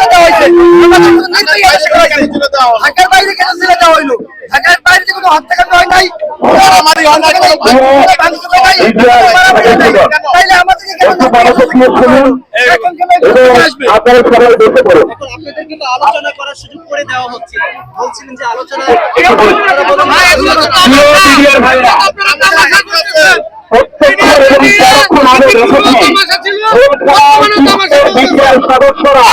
জেলে দেওয়া হয়েছে ঢাকার বাইরে কেন জেলে দেওয়া হইল ঢাকার বাইরে কোনো হত্যাকাণ্ড হয় নাই হয় হয় হয়। তাইলে আমাদেরকে কেন আপনারা সবাই আপনাদের কিন্তু আলোচনা করার সুযোগ করে দেওয়া হচ্ছে বলছিলেন যে আলোচনা মিডিয়ার সদস্যরা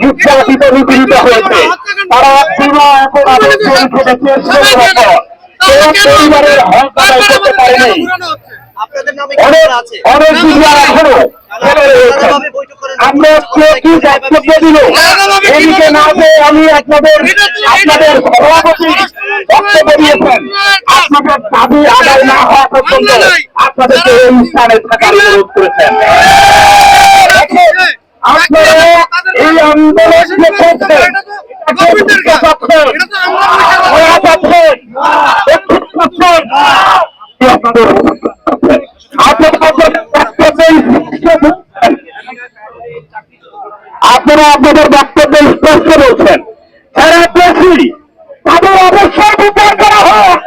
নির্যাতিত নিপীড়িত হয়েছে। তারা পুরো এখন আদেশ চলছে পরিবারের হক আদায় করতে পারেনি। অনেক মিডিয়া এখনও আমরা কি বক্তব্য দিল? এদিকে না যে আমি আপনাদের আপনাদের সভাপতি বক্তব্য দিয়েছেন। আপনাদের দাবি আদায় না হওয়া পর্যন্ত আপনাদেরকে এই স্থানে থাকার অনুরোধ করেছেন। আপনারা হয়ে আপনারা আপনাদের বক্তব্য স্পষ্ট বলছেন, যারা দোষী তাদের অবশ্যই বিচার করা হোক।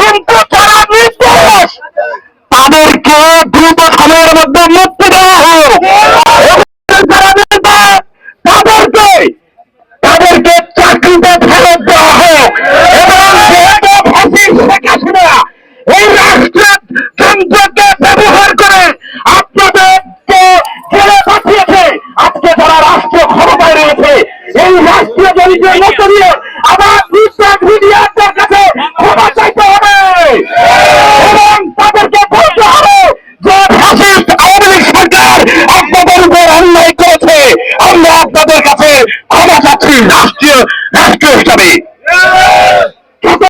কিন্তু যারা নির্দোষ, তাদেরকে দ্রুত সময়ের মধ্যে মুক্তি রাষ্ট্রীয় রাষ্ট্র হিসাবে।